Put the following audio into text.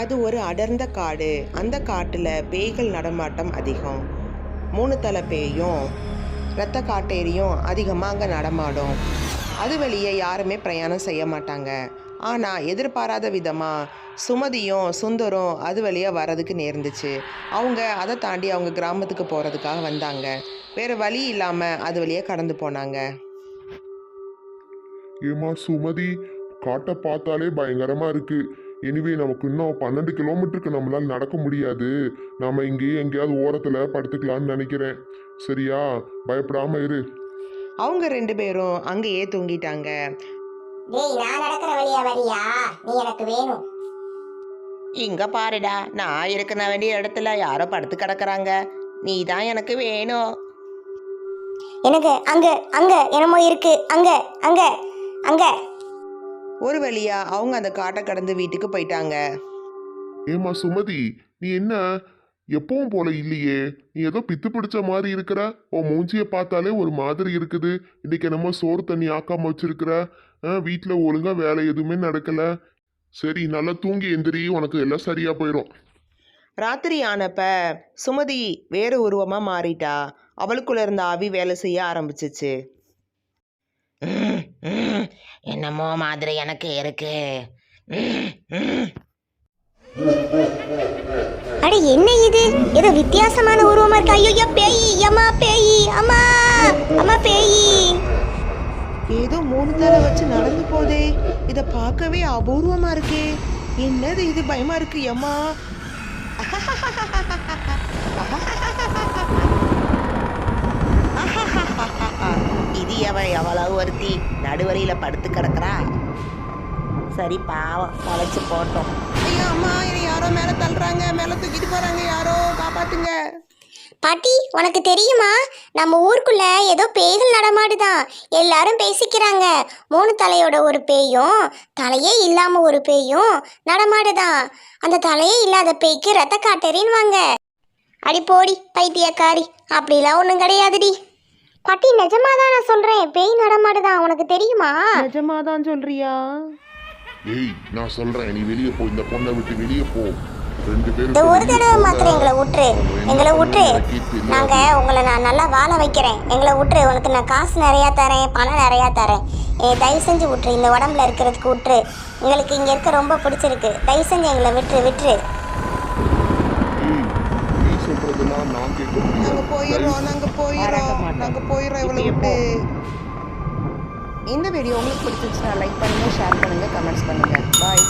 அது ஒரு அடர்ந்த காடு. அந்த காட்டில் பேய்கள் நடமாட்டம் அதிகம். மூணு தலை பேயும் இரத்த காட்டேரியும் அதிகமாக அங்கே நடமாடும். அது வழியே யாருமே பிரயாணம் செய்ய மாட்டாங்க. ஆனால் எதிர்பாராத விதமாக சுமதியும் சுந்தரும் அது வழியாக வர்றதுக்கு நேர்ந்துச்சு. அவங்க அதை தாண்டி அவங்க கிராமத்துக்கு போகிறதுக்காக வந்தாங்க. வேறு வழி இல்லாமல் அது வழியாக கடந்து போனாங்க. ஏமா சுமதி காட்டை பார்த்தாலே பயங்கரமாக இருக்குது எனிவே நமக்கு இன்னும் பன்னெண்டு கிலோமீட்டருக்கு நம்மளால நடக்க முடியாது. நாம இங்கேயே எங்கேயாவது ஓரத்துல படுத்துக்கலாம்னு நினைக்கிறேன். சரியா? பயப்படாம இரு. அவங்க ரெண்டு பேரும் அங்கேயே தூங்கிட்டாங்க. டேய் நான் நடக்கிற வழியா வரியா? நீ எனக்கு வேணும். இங்க பாருடா நான் இருக்கிற வேண்டிய இடத்துல யாரோ படுத்து கிடக்குறாங்க. நீ தான் எனக்கு வேணும். எனக்கு அங்க அங்க என்னமோ இருக்கு. அங்க அங்க அங்க. ஒரு வழியா அவங்க அந்த காட்டை கடந்து வீட்டுக்கு போயிட்டாங்க. ஏமா சுமதி நீ என்ன? எப்பவும் போல இல்லையே. நீ ஏதோ பித்து பிடிச்ச மாதிரி இருக்கிற? உன் மூஞ்சிய பார்த்தாலே ஒரு மாதிரி இருக்குது. இன்னைக்கு என்னமோ சோறு தண்ணி ஆக்காம வச்சிருக்கிற? வீட்டில் ஒழுங்கா வேலை எதுவுமே நடக்கல. சரி நல்லா தூங்கி எந்திரி. உனக்கு எல்லாம் சரியா போயிடும் ராத்திரி ஆனப்ப சுமதி வேறு உருவமா மாறிட்டா. அவளுக்குள்ள இருந்த ஆவி வேலை செய்ய ஆரம்பிச்சிச்சு. என்னமோ மாதிரி எனக்கு இருக்கு. அட என்ன இது? ஏதோ வித்தியாசமான உருவமா இருக்கு. ஐயோ பேய் அம்மா பேய் அம்மா அம்மா பேய். ஏதோ மூணு தலை வச்சு நடந்து போதே இத பார்க்கவே அபூர்வமா இருக்கே. என்னது இது? பயமா இருக்கு அம்மா. ஒருத்தி நடுவழியில படுத்து கிடக்குறா. சரி பாவம் தொலைச்சு போட்டோம். ஐயோ அம்மா என்னை யாரோ மேல தள்ளுறாங்க. மேல தூக்கிட்டு போறாங்க. யாரோ காப்பாத்துங்க. பாட்டி உனக்கு தெரியுமா? நம்ம ஊருக்குள்ள ஏதோ பேய்கள் நடமாடுதான். எல்லாரும் பேசிக்கிறாங்க. மூணு தலையோட ஒரு பேயும் தலையே இல்லாம ஒரு பேயும் நடமாடுதான். அந்த தலையே இல்லாத பேய்க்கு ரத்த காட்டறின்வாங்க அடி போடி பைத்தியக்காரி. அப்படிலாம் ஒன்றும் கிடையாதுடி. பாட்டி நிஜமாதான் நான் சொல்றேன். பேய் நடமாடுதான் உனக்கு தெரியுமா? நிஜமாதான் சொல்றியா? ஏய் நான் சொல்றேன். நீ வெளியே போ. இந்த பொண்ணை விட்டு வெளியே போ. ரெண்டு பேரும் இந்த ஒரு தடவை மாத்திரம் எங்களை விட்டுரு எங்களை விட்டுரு நாங்க உங்களை நான் நல்லா வாழ வைக்கிறேன். எங்களை விட்டுரு உனக்கு நான் காசு நிறையா தரேன் பணம் நிறையா தரேன். ஏ தயவு செஞ்சு விட்டுரு இந்த உடம்புல இருக்கிறதுக்கு விட்டுரு எங்களுக்கு இங்க இருக்க ரொம்ப பிடிச்சிருக்கு. தயவு செஞ்சு எங்களை விட்டுரு விட்டுரு ஏய் நீ சொல்றதெல்லாம் நான் கேட்க நாங்க போயிடுறோம் நாங்க போயிடுறோம் நாங்க போயிடுறோம் இவ்வளவு விட்டு. இந்த வீடியோ உங்களுக்கு பிடிச்சிருச்சுன்னா லைக் பண்ணுங்க ஷேர் பண்ணுங்க கமெண்ட்ஸ் பண்ணுங்க. பாய்